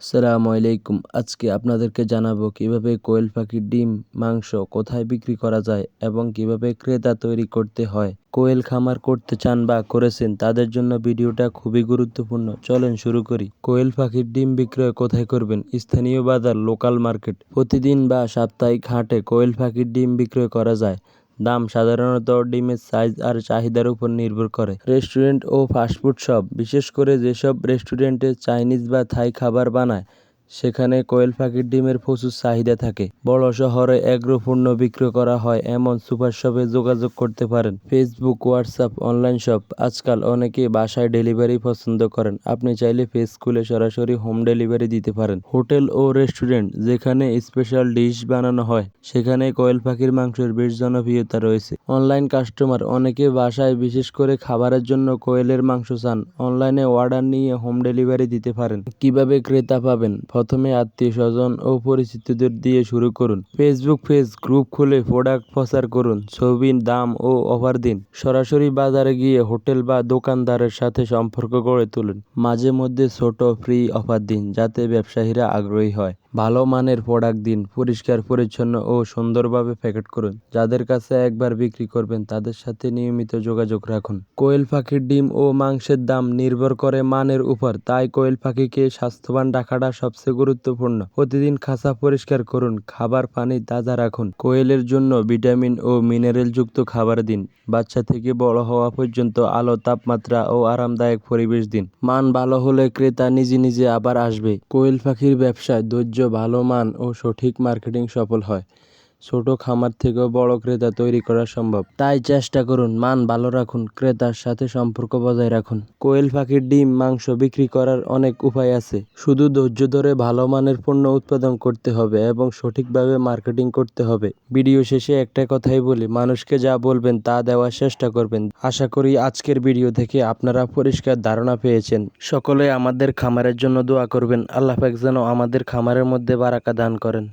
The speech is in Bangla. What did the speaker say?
আসসালামু আলাইকুম। আজকে আপনাদেরকে জানাব কীভাবে কোয়েল পাখির ডিম, মাংস কোথায় বিক্রি করা যায় এবং কীভাবে ক্রেতা তৈরি করতে হয়, কোয়েল খামার করতে চান বা করেছেন তাদের জন্য ভিডিওটা খুবই গুরুত্বপূর্ণ। চলেন শুরু করি। কোয়েল পাখির ডিম বিক্রয় কোথায় করবেন? স্থানীয় বাজার, লোকাল মার্কেট। প্রতিদিন বা সাপ্তাহিক হাটে কোয়েল পাখির ডিম বিক্রয় করা যায়। দাম সাধারণত ডিমের সাইজ আর চাহিদার উপর নির্ভর করে। রেস্টুরেন্ট ও ফাস্টফুড সব বিশেষ করে যেসব রেস্টুরেন্টে চাইনিজ বা থাই খাবার বানায় সেখানে কোয়েল পাখির ডিমের প্রচুর চাহিদা থাকে। বড় শহরে এগ্রো পণ্য বিক্রি করা হয় এমন সুপার শপে যোগাযোগ করতে পারেন। Facebook, WhatsApp, online shop. আজকাল অনেকে বাসায় ডেলিভারি পছন্দ করেন। আপনি চাইলে ফেস খুলে সরাসরি হোম ডেলিভারি দিতে পারেন। হোটেল ও রেস্টুরেন্ট, যেখানে স্পেশাল ডিশ বানানো হয়, সেখানে কোয়েল পাখির মাংসের বেশ জনপ্রিয়তা রয়েছে। অনলাইন কাস্টমার অনেকে বাসায় বিশেষ করে খাবারের জন্য কোয়েলের মাংস চান। অনলাইনে অর্ডার নিয়ে হোম ডেলিভারি দিতে পারেন। কীভাবে ক্রেতা পাবেন? প্রথমে আত্মীয় স্বজন ও পরিচিতদের দিয়ে শুরু করুন। ফেসবুক পেজ গ্রুপ খুলে প্রোডাক্ট প্রচার করুন। ছবির দাম ও অফার দিন। সরাসরি বাজারে গিয়ে হোটেল বা দোকানদারের সাথে সম্পর্ক গড়ে তুলুন। মাঝে মধ্যে ছোট ফ্রি অফার দিন যাতে ব্যবসায়ীরা আগ্রহী হয়। ভালো মানের প্রোডাক্ট দিন, পরিষ্কার, পরিচ্ছন্ন ও সুন্দরভাবে প্যাকেট করুন। যাদের কাছে একবার বিক্রি করবেন, তাদের সাথে নিয়মিত যোগাযোগ রাখুন। কোয়েল পাখির ডিম ও মাংসের দাম নির্ভর করে মানের উপর, তাই কোয়েল পাখিকে স্বাস্থ্যবান রাখাটা সবচেয়ে গুরুত্বপূর্ণ। প্রতিদিন খাঁচা পরিষ্কার করুন, খাবার পানি তাজা রাখুন। কোয়েলের জন্য ভিটামিন ও মিনারেল যুক্ত খাবার দিন। বাচ্চা থেকে বড় হওয়া পর্যন্ত আলো, তাপমাত্রা ও আরামদায়ক পরিবেশ দিন। মান ভালো হলে ক্রেতা নিজে নিজে আবার আসবে। কোয়েল পাখির ব্যবসায় ধৈর্য ভালো মান ও সঠিক মার্কেটিং সফল হয়। ছোট খামার থেকেও বড় ক্রেতা তৈরি করা সম্ভব। তাই চেষ্টা করুন, মান ভালো রাখুন, ক্রেতার সাথে সম্পর্ক বজায় রাখুন। কোয়েল পাখির ডিম, মাংস বিক্রি করার অনেক উপায় আছে। শুধু ধৈর্য ধরে ভালো মানের পণ্য উৎপাদন করতে হবে এবং সঠিকভাবে মার্কেটিং করতে হবে। ভিডিও শেষে একটা কথাই বলি, মানুষকে যা বলবেন তা দেওয়ার চেষ্টা করবেন। আশা করি আজকের ভিডিও থেকে আপনারা পরিষ্কার ধারণা পেয়েছেন। সকলে আমাদের খামারের জন্য দোয়া করবেন। আল্লাহ পাক যেন আমাদের খামারের মধ্যে বারাকা দান করেন।